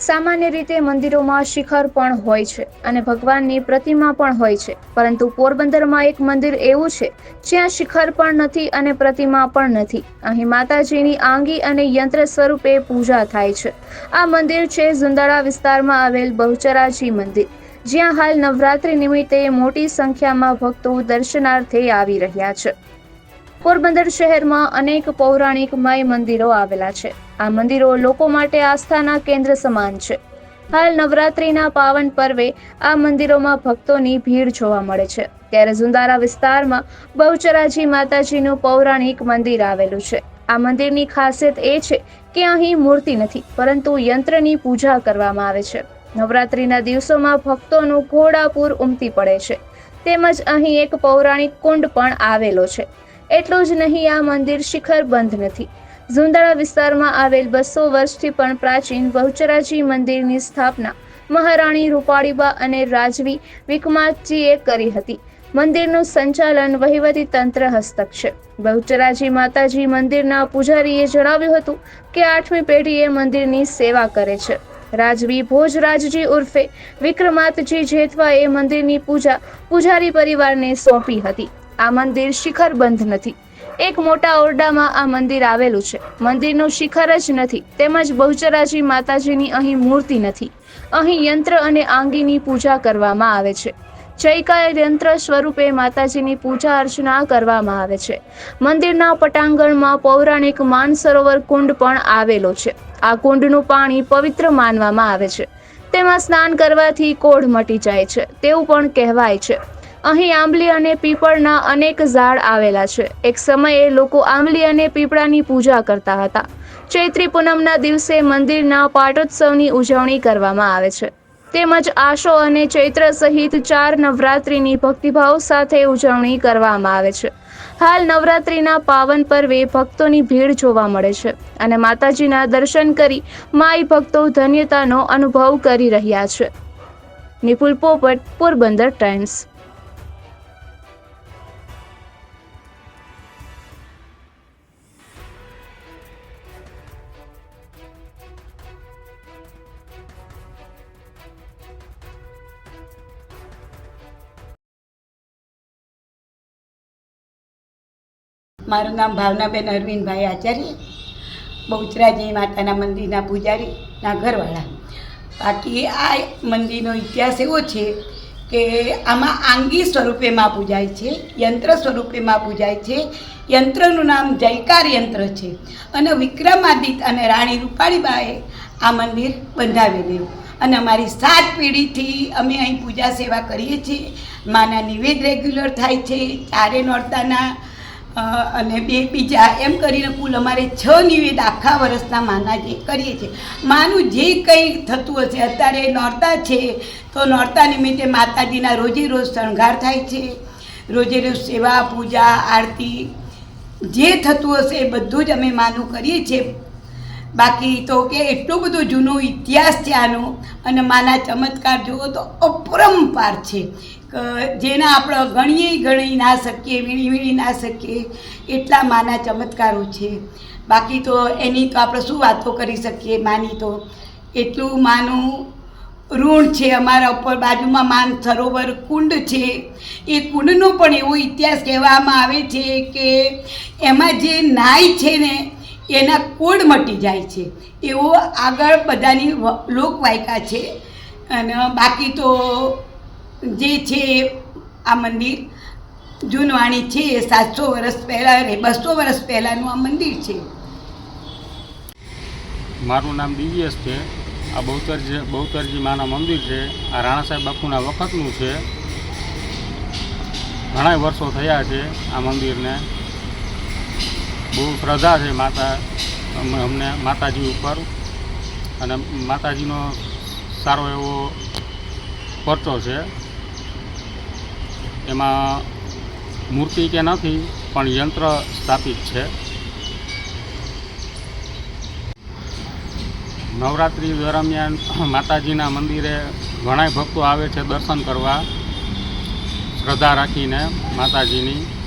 સામાન્ય રીતે મંદિરોમાં શિખર પણ હોય છે અને ભગવાનની પ્રતિમા પણ હોય છે. પરંતુ પોરબંદરમાં એક મંદિર એવું છે, જ્યાં શિખર પણ નથી અને પ્રતિમા પણ નથી. અહીં માતાજીની આંગી અને યંત્ર સ્વરૂપે પૂજા થાય છે. આ મંદિર છે ઝુંદાળા વિસ્તારમાં આવેલ બહુચરાજી મંદિર, જ્યાં હાલ નવરાત્રી નિમિત્તે મોટી સંખ્યામાં ભક્તો દર્શનાર્થે આવી રહ્યા છે. પોરબંદર શહેરમાં અનેક પૌરાણિક માય મંદિરો આવેલા છે. આ મંદિરો લોકો માટે આસ્થાના કેન્દ્ર સમાન છે. હાલ નવરાત્રીના પાવન પર્વે આ મંદિરોમાં ભક્તોની ભીડ જોવા મળે છે. ત્યારે ઝુંદારા વિસ્તારમાં બહુચરાજી માતાજીનું પૌરાણિક મંદિર આવેલું છે. આ મંદિરની ખાસિયત એ છે કે અહીં મૂર્તિ નથી, પરંતુ યંત્રની પૂજા કરવામાં આવે છે. નવરાત્રીના દિવસોમાં ભક્તોનું ઘોડાપૂર ઉમટી પડે છે. તેમજ અહીં એક પૌરાણિક કુંડ પણ આવેલો છે. એટલું જ નહીં, આ મંદિર શિખર બંધ નથી. ઝુંદાળા વિસ્તારમાં આવેલ બસો વર્ષથી પણ પ્રાચીન બહુચરાજી મંદિરની સ્થાપના મહારાણી રૂપાળીબા અને રાજવી વિકમાતજીએ કરી હતી. મંદિરનું સંચાલન વહીવટી તંત્ર હસ્તક છે. બહુચરાજી માતાજી મંદિરના પૂજારીએ જણાવ્યું હતું કે આઠમી પેઢીએ મંદિરની સેવા કરે છે. રાજવી ભોજરાજજી ઉર્ફે વિક્રમાતજી જેઠવાએ મંદિરની પૂજા પૂજારી પરિવારને સોંપી હતી. આ મંદિર શિખર બંધ નથી. એક મોટા ઓરડામાં આ મંદિર આવેલું છે. મંદિરનું શિખર જ નથી, તેમજ બહુચરાજી માતાજીની અહીં મૂર્તિ નથી. અહીં યંત્ર અને આંગીની પૂજા કરવામાં આવે છે. ચૈકા યંત્ર સ્વરૂપે માતાજીની પૂજા અર્ચના કરવામાં આવે છે. મંદિરના પટાંગણમાં પૌરાણિક માનસરોવર કુંડ પણ આવેલો છે. આ કુંડનું પાણી પવિત્ર માનવામાં આવે છે. તેમાં સ્નાન કરવાથી કોઢ મટી જાય છે. તેવું પણ કહેવાય છે. અહીં આંબલી અને પીપળના અનેક ઝાડ આવેલા છે. એક સમયે લોકો આંબલી અને પીપળાની પૂજા કરતા હતા. ચૈત્રી પૂનમના દિવસે મંદિરના પાટોત્સવની ઉજવણી કરવામાં આવે છે. તેમજ આશો અને ચૈત્ર સહિત ચાર નવરાત્રિની ભક્તિભાવ સાથે ઉજવણી કરવામાં આવે છે. હાલ નવરાત્રિના પાવન પર્વે ભક્તોની ભીડ જોવા મળે છે અને માતાજીના દર્શન કરી માઈ ભક્તો ધન્યતાનો અનુભવ કરી રહ્યા છે. નિપુલ પોપટ, પોરબંદર ટાઈમ્સ. મારું નામ ભાવનાબેન અરવિંદભાઈ આચાર્ય, બહુચરાજી માતાના મંદિરના પૂજારીના ઘરવાળા બાકી આ મંદિરનો ઇતિહાસ એવો છે કે આમાં આંગી સ્વરૂપે માં પૂજાય છે, યંત્ર સ્વરૂપે માં પૂજાય છે, યંત્રનું નામ જયકાર યંત્ર છે. અને વિક્રમાદિત્ય અને રાણી રૂપાળીબાએ આ મંદિર બંધાવેલું. અને અમારી સાત પેઢીથી અમે અહીં પૂજા સેવા કરીએ છીએ. માના નિવેદ રેગ્યુલર થાય છે, ચારે નોરતાના અને બે બીજા એમ કરીને કુલ અમારે છ નિવેદ આખા વર્ષના માના જે કરીએ છીએ. માનું જે કંઈ થતું હશે, અત્યારે નોરતા છે, તો નોરતા નિમિત્તે માતાજીના રોજે રોજ શણગાર થાય છે. રોજે રોજ સેવા, પૂજા, આરતી, જે થતું હશે એ બધું જ અમે માનું કરીએ છીએ. બાકી તો કે એટલો બધો જૂનો ઇતિહાસ છે આનો, અને માના ચમત્કાર જુઓ તો અપરંપાર છે. જેના આપણે ગણીએ ગણી ના શકીએ, વીણી વીણી ના શકીએ, એટલા માના ચમત્કારો છે. બાકી તો એની તો આપણે શું વાતો કરી શકીએ, માની તો? એટલું માનું ઋણ છે અમારા ઉપર, બાજુમાં માન સરોવર કુંડ છે. એ કુંડનો પણ એવો ઇતિહાસ કહેવામાં આવે છે કે એમાં જે નાય છે ને એના કોડ મટી જાય છે. એવો આગળ બધાની લોકવાયકા છે. અને બાકી તો જે છે આ મંદિર, જૂનવાણી છે એ સાતસો વર્ષ પહેલાં બસો વર્ષ પહેલાંનું આ મંદિર છે. મારું નામ દિવ્યસ છે. આ બહુતરજી બહુતરજી માના મંદિર છે. આ રાણા સાહેબ બાપુના વખતનું છે. ઘણા વર્ષો થયા છે આ મંદિરને. બહુ શ્રદ્ધા છે માતા, અમે, અમને માતાજી ઉપર. અને માતાજીનો સારો એવો પરચો છે. એમાં મૂર્તિ કે નથી, પણ યંત્ર સ્થાપિત છે. નવરાત્રિ દરમિયાન માતાજીના મંદિરે ઘણાય ભક્તો આવે છે દર્શન કરવા. શ્રદ્ધા રાખીને માતાજીની.